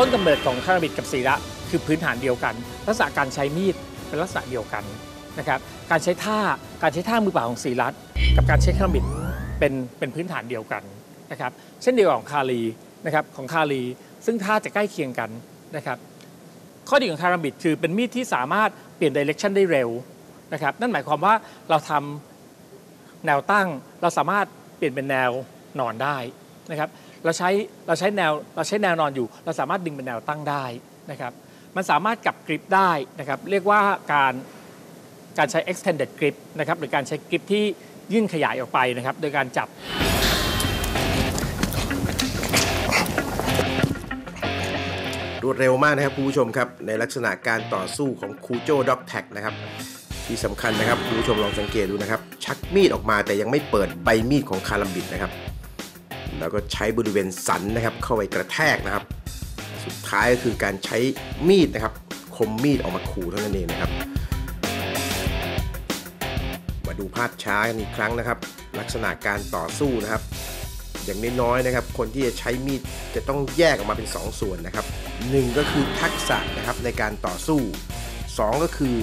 ต้นกำเนิดของคาราบิดกับศีระคือพื้นฐานเดียวกัน ลักษณะการใช้มีดเป็นลักษณะเดียวกันนะครับการใช้ท่าการใช้ท่ามือเปล่าของศีรัตกับการใช้คาราบิดเป็นเป็นพื้นฐานเดียวกันนะครับเช่นเดียวกับของคาลีนะครับของคาลีซึ่งท่าจะใกล้เคียงกันนะครับข้อดีของคาราบิดคือเป็นมีดที่สามารถเปลี่ยนดิเรกชันได้เร็วนะครับนั่นหมายความว่าเราทำแนวตั้งเราสามารถเปลี่ยนเป็นแนวนอนได้ นะครับเราใช้เราใช้แนวเราใช้แนวนอนอยู่ เราสามารถดึงเป็นแนวตั้งได้นะครับมันสามารถกลับกริปได้นะครับเรียกว่าการการใช้ extended grip นะครับหรือการใช้กริปที่ยื่นขยายออกไปนะครับโดยการจับรวดเร็วมากนะครับคุณผู้ชมครับในลักษณะการต่อสู้ของคูโจด็อกแท็กนะครับที่สำคัญนะครับคุณผู้ชมลองสังเกตดูนะครับ ชักมีดออกมาแต่ยังไม่เปิดใบมีดของคารัมบิดนะครับ แล้วก็ใช้บริเวณสันนะครับ เข้าไปกระแทกนะครับ สุดท้ายก็คือการใช้มีดนะครับ คมมีดออกมาขู่เท่านั้นเองนะครับ มาดูภาพช้ากันอีกครั้งนะครับ ลักษณะการต่อสู้นะครับ อย่างน้อยๆนะครับ คนที่จะใช้มีดจะต้องแยกออกมาเป็น 2 ส่วนนะครับหนึ่งก็คือทักษะนะครับในการต่อสู้ 2 ก็คือ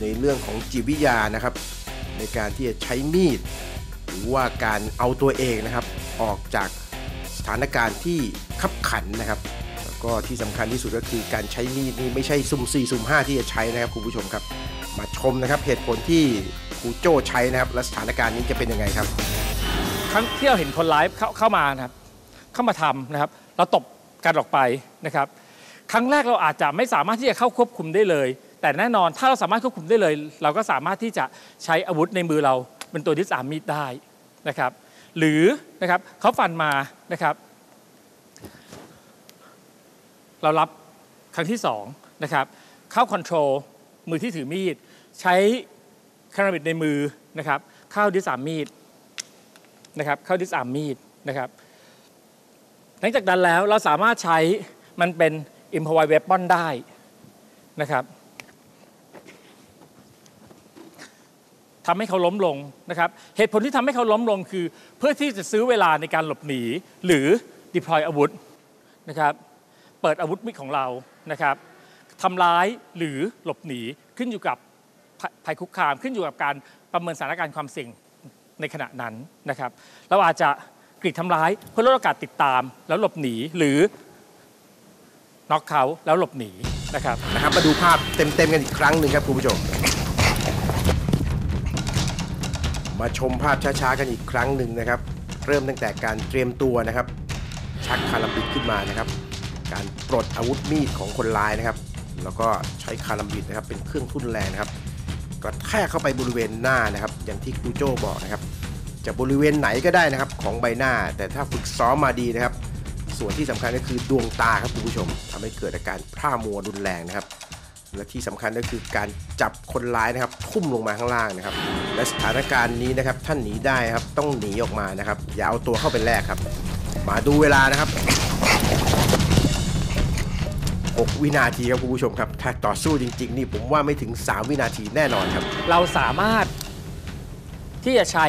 ในเรื่องของจิตวิทยานะครับ ในการที่จะใช้มีด หรือว่าการเอาตัวเองนะครับ ออกจากสถานการณ์ที่ขับขันนะครับแล้วก็ที่สำคัญที่สุดก็คือการใช้มีดนี่ไม่ใช่สุ่ม4สุ่ม5ที่จะใช้นะครับคุณผู้ชมครับ มาชมนะครับเหตุผลที่ครูโจ้ใช้นะครับและสถานการณ์นี้จะเป็นยังไงครับ ครั้งที่เราเห็นคนร้ายเข้าเข้ามานะครับ เข้ามาทำนะครับ เราตบกันออกไปนะครับ ครั้งแรกเราอาจจะไม่สามารถที่จะเข้าควบคุมได้เลย แต่แน่นอนถ้าเราสามารถควบคุมได้เลย เราก็สามารถที่จะใช้อาวุธในมือเราเป็นตัวที่สามมีดได้นะครับ หรือนะครับเขาฟันมานะครับ เรารับครั้งที่สองนะครับเข้าคอนโทรลมือที่ถือมีด ใช้คาราบิดในมือนะครับเข้าที่สามมีดนะครับเข้าดิสามมีดนะครับหลังจากนั้นแล้วเราสามารถใช้มันเป็น i m p r o v i s e weapon ได้นะครับ ทำให้เขาล้มลงนะครับเหตุผลที่ทำให้เขาล้มลงคือ เพื่อที่จะซื้อเวลาในการหลบหนี หรือ deploy อาวุธนะครับเปิดอาวุธมิดของเรานะครับทำร้ายหรือหลบหนีขึ้นอยู่กับภัยภัยคุกคาม ขึ้นอยู่กับการประเมินสถานการณ์ความเสี่ยงในขณะนั้นนะครับ เราอาจจะกรีดทำร้ายเพื่อลดโอกาสติดตาม แล้วหลบหนีหรือน็อกเขาแล้วหลบหนีนะครับนะครับมาดูภาพเต็มๆกันอีกครั้งหนึ่งครับคุณผู้ชม มาชมภาพช้าๆกันอีกครั้งหนึ่งนะครับ เริ่มตั้งแต่การเตรียมตัวนะครับ ชักคารัมบิดขึ้นมานะครับ การปลดอาวุธมีดของคนร้ายนะครับ แล้วก็ใช้คารัมบิดนะครับ เป็นเครื่องทุ่นแรงนะครับกระแทกเข้าไปบริเวณหน้านะครับ อย่างที่ครูโจ้บอกนะครับ จะบริเวณไหนก็ได้นะครับ ของใบหน้า แต่ถ้าฝึกซ้อมมาดีนะครับ ส่วนที่สำคัญก็คือดวงตาครับคุณผู้ชมทำให้เกิดอาการพร่ามัวรุนแรงนะครับ และที่สำคัญก็คือการจับคนร้ายนะครับทุ่มลงมาข้างล่างนะครับ และสถานการณ์นี้นะครับท่านหนีได้ครับต้องหนีออกมานะครับ อย่าเอาตัวเข้าไปแลกครับ มาดูเวลานะครับ 6 วินาทีครับคุณผู้ชมครับถ้าต่อสู้จริง ๆ นี่ผมว่าไม่ถึง 3 วินาทีแน่นอนครับ เราสามารถที่จะใช้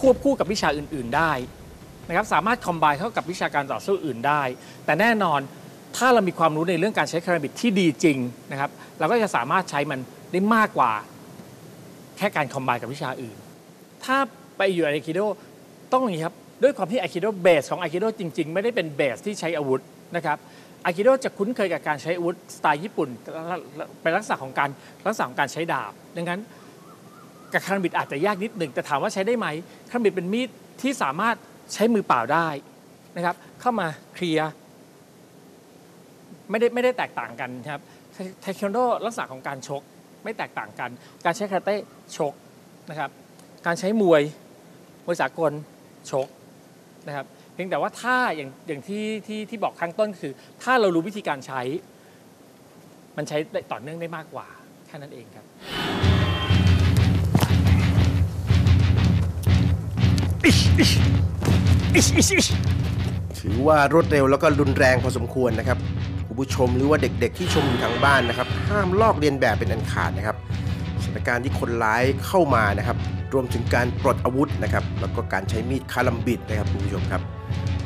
ควบคู่กับวิชาอื่น ๆ ได้นะครับสามารถคอมไบเข้ากับวิชาการต่อสู้อื่นได้ แต่แน่นอน ถ้าเรามีความรู้ในเรื่องการใช้คาราบิดที่ดีจริงนะครับ เราก็จะสามารถใช้มันได้มากกว่า แค่การคอมไบกับวิชาอื่น ถ้าไปอยู่ไอคิโดต้องอย่างนี้ครับ ด้วยความที่ไอคิโดเบสของไอคิโดจริง ๆ ไม่ได้เป็นเบสที่ใช้อาวุธนะครับไอคิโดจะคุ้นเคยกับการใช้อาวุธสไตล์ญี่ปุ่นเป็นลักษณะของการลักษณะของการใช้ดาบ ดังนั้นกับคาราบิดอาจจะยากนิดหนึ่งแต่ถามว่าใช้ได้ไหมคาราบิดเป็นมีดที่สามารถใช้มือเปล่าได้นะครับเข้ามาเคลียร์ ไม่ได้ไม่ได้แตกต่างกันครับเทควันโดลักษณะของการชกไม่แตกต่างกัน การใช้คาราเต้ชกนะครับ การใช้มวยมวยสากลชกนะครับเพียงแต่ว่าถ้าอย่างอย่างที่ที่ที่บอกข้างต้นคือ ถ้าเรารู้วิธีการใช้ มันใช้ได้ต่อเนื่องได้มากกว่าแค่นั้นเองครับถือว่ารวดเร็วแล้วก็รุนแรงพอสมควรนะครับ คุณผู้ชมหรือว่าเด็กๆ ที่ชมอยู่ทางบ้านนะครับ ห้ามลอกเลียนแบบเป็นอันขาดนะครับสถานการณ์ที่คนร้ายเข้ามานะครับ รวมถึงการปลดอาวุธนะครับ แล้วก็การใช้มีดคาลัมบิดนะครับคุณผู้ชมครับ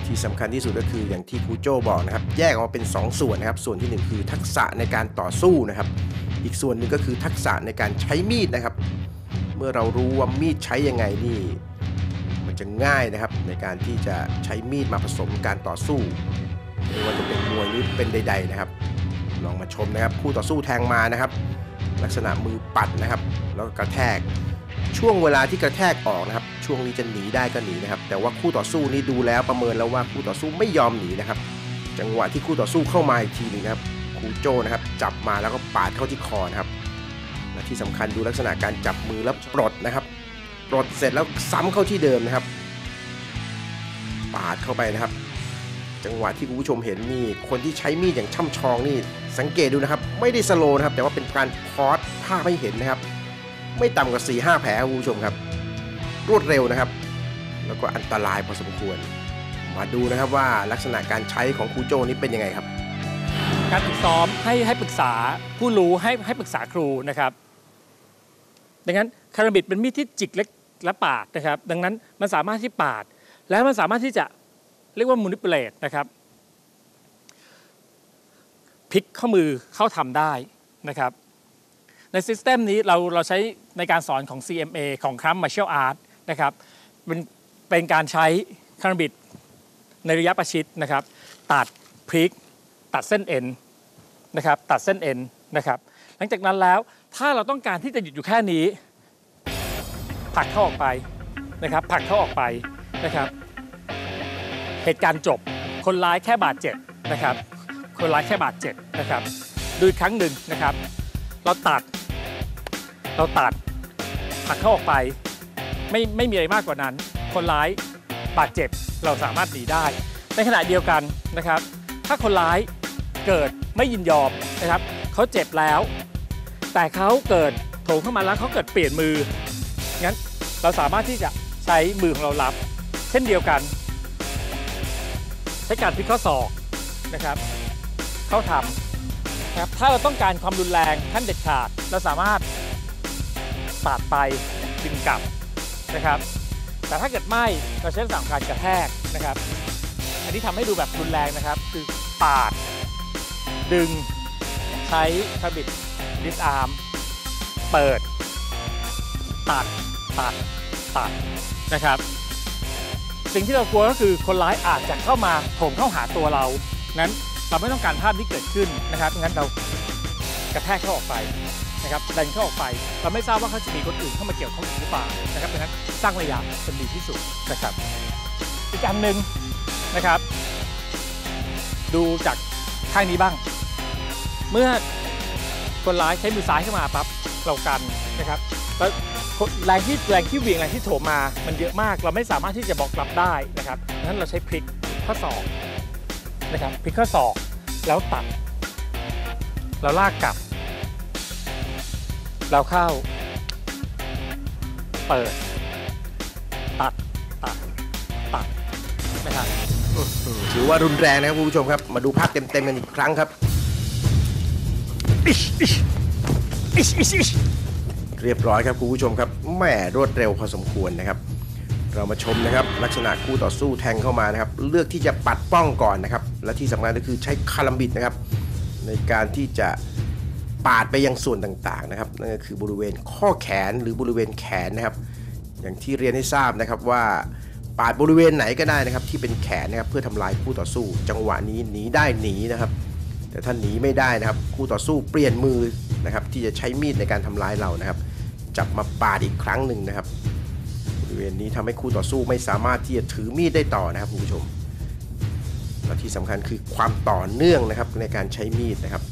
ที่สำคัญที่สุดก็คืออย่างที่ครูโจบอกนะครับ แยกออกมาเป็น 2 ส่วนนะครับ ส่วนทีหนึ่1 คือทักษะในการต่อสู้นะครับ อีกส่วนหนึ่งก็คือทักษะในการใช้มีดนะครับ เมื่อเรารู้ว่ามีดใช้ยังไงนี่มันจะง่ายนะครับในการที่จะใช้มีดมาผสมการต่อสู้ไม่ว่าจะเป็น วยหรือเป็นใด ๆนะครับ ลองมาชมนะครับ คู่ต่อสู้แทงมานะครับ ลักษณะมือปัดนะครับ แล้วก็กระแทก ช่วงเวลาที่กระแทกออกนะครับ ช่วงนี้จะหนีได้ก็หนีนะครับ แต่ว่าคู่ต่อสู้นี่ดูแล้วประเมินแล้วว่าคู่ต่อสู้ไม่ยอมหนีนะครับ จังหวะที่คู่ต่อสู้เข้ามาอีกทีหนึงครับคูโจนะครับ จับมาแล้วก็ปาดเข้าที่คอนะครับและที่สำคัญดูลักษณะการจับมือแล้วปลดนะครับปลดเสร็จแล้วซ้ำเข้าที่เดิมนะครับ ปาดเข้าไปนะครับ จังหวะที่คุณผู้ชมเห็นนี่คนที่ใช้มีดอย่างช่ำชองนี่ สังเกตดูนะครับ ไม่ได้สโลนะครับ แต่ว่าเป็นการพอสภาพให้เห็นนะครับ ไม่ต่ำกว่า4ีหแผลคุณผู้ชมครับ รวดเร็วนะครับ แล้วก็อันตรายพอสมควร มาดูนะครับว่าลักษณะการใช้ของครูโจนี่เป็นยังไงครับ การฝึกซ้อมให้ให้ปรึกษาผู้รู้ให้ให้ปรึกษาครูนะครับดังนั้นคาราบิดเป็นมีดที่จิกเล็กและปาดนะครับ ดังนั้นมันสามารถที่ปาด และมันสามารถที่จะ เรียกว่ามูนิปเลตนะครับพลิกข้อมือเข้าทำได้นะครับในซิสเต็มนี้เราเราใช้ในการสอนของ CMA ของครัมมาเชลอาร์ตนะครับเป็นเป็นการใช้คารบิดในระยะประชิดนะครับ ตัดพลิก ตัดเส้นเอ็นนะครับ ตัดเส้นเอ็นนะครับ หลังจากนั้นแล้วถ้าเราต้องการที่จะหยุดอยู่แค่นี้ผลักเข้าออกไปนะครับผลักเข้าออกไปนะครับ เหตุการณ์จบ คนร้ายแค่บาดเจ็บนะครับ คนร้ายแค่บาดเจ็บนะครับดูอีกครั้งหนึ่งนะครับ เราตัด เราตัดผลักเข้าออกไป ไม่ไม่มีอะไรมากกว่านั้น คนร้ายบาดเจ็บเราสามารถหนีได้ ในขณะเดียวกันนะครับ ถ้าคนร้ายเกิดไม่ยินยอมนะครับเขาเจ็บแล้ว แต่เขาเกิดโถงเข้ามาแล้วเขาเกิดเปลี่ยนมืองั้นเราสามารถที่จะใช้มือของเรารับ เช่นเดียวกัน ช้การพลิกข้อศอกนะครับ เข้าทำนะครับถ้าเราต้องการความรุนแรงขั้นเด็ดขาดเราสามารถปาดไปดึงกลับนะครับ แต่ถ้าเกิดไม่เราใช้สามการกระแทกนะครับ อันนี้ทำให้ดูแบบรุนแรงนะครับ คือปาด ดึง ใช้คาบิดดิสอาร์มเปิด ตัดตัดตัดนะครับ สิ่งที่เรากลัวก็คือคนร้ายอาจจะเข้ามาโถมเข้าหาตัวเรา นั้นเราไม่ต้องการภาพที่เกิดขึ้นนะครับงั้นเรากระแทกเข้าออกไปนะครับดันเข้าออกไป เราไม่ทราบว่าเขาจะมีคนอื่นเข้ามาเกี่ยวข้องอีกหรือเปล่านะครับดังนั้นสร้างระยะเป็นดีที่สุดนะครับ อีกอันหนึ่งนะครับ ดูจากข้างนี้บ้าง เมื่อคนร้ายใช้มือซ้ายเข้ามาปั๊บเรากันนะครับ แล้วแรงที่แรงที่เหวี่ยงแรงที่โถมมา มันเยอะมาก เราไม่สามารถที่จะบอกกลับได้นะครับดังนั้นเราใช้พลิกข้อศอกนะครับพลิกข้อศอกแล้วตัด เราลากกลับ เราเข้า เปิด ตัด ตัด ตัดนะครับถือว่ารุนแรงนะครับคุณผู้ชมครับ มาดูภาพเต็มๆกันอีกครั้งครับอิชอิชอิชอิชอิช เรียบร้อยครับคุณผู้ชมครับแหมรวดเร็วพอสมควรนะครับ เรามาชมนะครับ ลักษณะคู่ต่อสู้แทงเข้ามานะครับ เลือกที่จะปัดป้องก่อนนะครับ และที่สำคัญก็คือใช้คาลัมบิดนะครับ ในการที่จะปาดไปยังส่วนต่างๆนะครับนั่นก็คือบริเวณข้อแขนหรือบริเวณแขนนะครับ อย่างที่เรียนให้ทราบนะครับว่าปาดบริเวณไหนก็ได้นะครับ ที่เป็นแขนนะครับเพื่อทำลายคู่ต่อสู้ จังหวะนี้หนีได้หนีนะครับ แต่ถ้าหนีไม่ได้นะครับ คู่ต่อสู้เปลี่ยนมือนะครับที่จะใช้มีดในการทำร้ายเรานะครับ จับมาปาดอีกครั้งหนึ่งนะครับบริเวณนี้ทำให้คู่ต่อสู้ไม่สามารถที่จะถือมีดได้ต่อนะครับคุณผู้ชมและที่สำคัญคือความต่อเนื่องนะครับในการใช้มีดนะครับ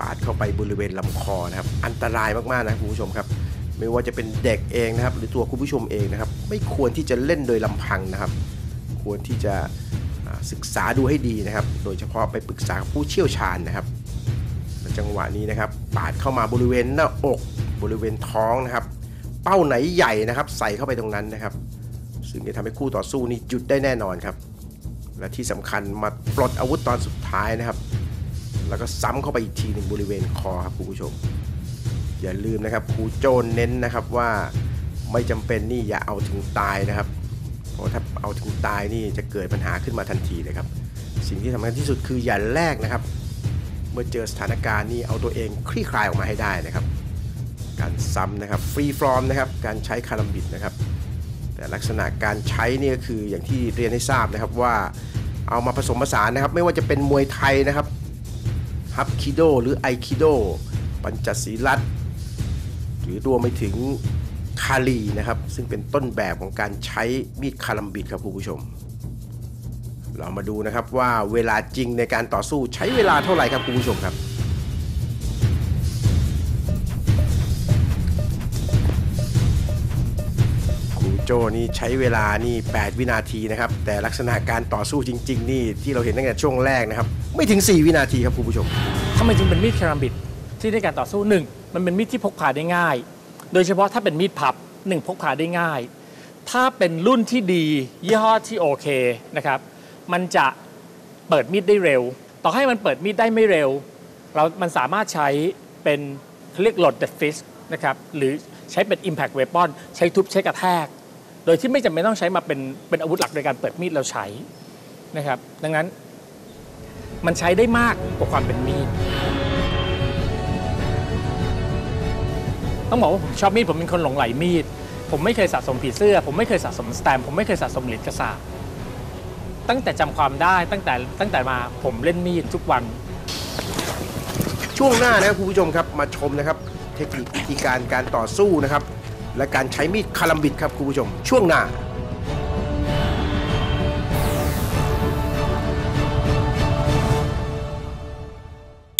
ปาดเข้าไปบริเวณลำคอนะครับ อันตรายมากๆนะครับคุณผู้ชมครับ ไม่ว่าจะเป็นเด็กเองนะครับ หรือตัวคุณผู้ชมเองนะครับ ไม่ควรที่จะเล่นโดยลำพังนะครับ ควรที่จะศึกษาดูให้ดีนะครับ โดยเฉพาะไปปรึกษาผู้เชี่ยวชาญนะครับจังหวะนี้นะครับ ปาดเข้ามาบริเวณหน้าอก บริเวณท้องนะครับ เป้าไหนใหญ่นะครับ ใส่เข้าไปตรงนั้นนะครับ ซึ่งจะทำให้คู่ต่อสู้นี่หยุดได้แน่นอนครับ และที่สำคัญมาปลดอาวุธตอนสุดท้ายนะครับ แล้วก็ซ้ำเข้าไปอีกทีหนึ่งบริเวณคอครับคุณผู้ชม อย่าลืมนะครับครูโจนเน้นนะครับว่าไม่จำเป็นนี่อย่าเอาถึงตายนะครับ เพราะถ้าเอาถึงตายนี่จะเกิดปัญหาขึ้นมาทันทีเลยครับ สิ่งที่สำคัญที่สุดคืออย่าแรกนะครับ เมื่อเจอสถานการณ์นี่เอาตัวเองคลี่คลายออกมาให้ได้นะครับ การซ้ำนะครับฟรีฟรอมนะครับการใช้คารัมบิดนะครับ แต่ลักษณะการใช้นี่ก็คืออย่างที่เรียนให้ทราบนะครับว่าเอามาผสมผสานนะครับ ไม่ว่าจะเป็นมวยไทยนะครับฮับคิโดหรือไอคิโดปัญจศีลัตหรือรวมไปถึงคาลีนะครับ ซึ่งเป็นต้นแบบของการใช้มีดคารัมบิดครับคุณผู้ชม เรามาดูนะครับว่าเวลาจริงในการต่อสู้ใช้เวลาเท่าไหร่ครับคุณผู้ชมครับ โจนี่ใช้เวลานี่ 8 วินาทีนะครับ แต่ลักษณะการต่อสู้จริง ๆ นี่ที่เราเห็นตั้งแต่ช่วงแรกนะครับ ไม่ถึง 4 วินาทีครับคุณผู้ชมทำไมจึงเป็นมีดเครามิดที่ในการต่อสู้หนึ่งมันเป็นมีดที่พกพาได้ง่าย โดยเฉพาะถ้าเป็นมีดพับหนึ่งพกพาได้ง่าย ถ้าเป็นรุ่นที่ดียี่ห้อที่โอเคนะครับ มันจะเปิดมีดได้เร็ว ต่อให้มันเปิดมีดได้ไม่เร็ว เรา มันสามารถใช้เป็นเรียก loaded fist นะครับ หรือใช้เป็น impact weapon ใช้ทุบใช้กระแทก โดยที่ไม่จำเป็นต้องใช้มาเป็นเป็นอาวุธหลักในการเปิดมีดเราใช้นะครับ ดังนั้นมันใช้ได้มากกว่าความเป็นมีด ต้องบอกว่าผมชอบมีดผมเป็นคนหลงไหลมีด ผมไม่เคยสะสมผีเสื้อ ผมไม่เคยสะสมสแตม์ผมไม่เคยสะสมเหรียญกระสาบตั้งแต่จำความได้ตั้งแต่ตั้งแต่มาผมเล่นมีดทุกวัน ช่วงหน้านะครับคุณผู้ชมครับมาชมนะครับ เทคนิควิธีการการต่อสู้นะครับ และการใช้มีดคาลัมบิดครับคุณผู้ชม ช่วงหน้า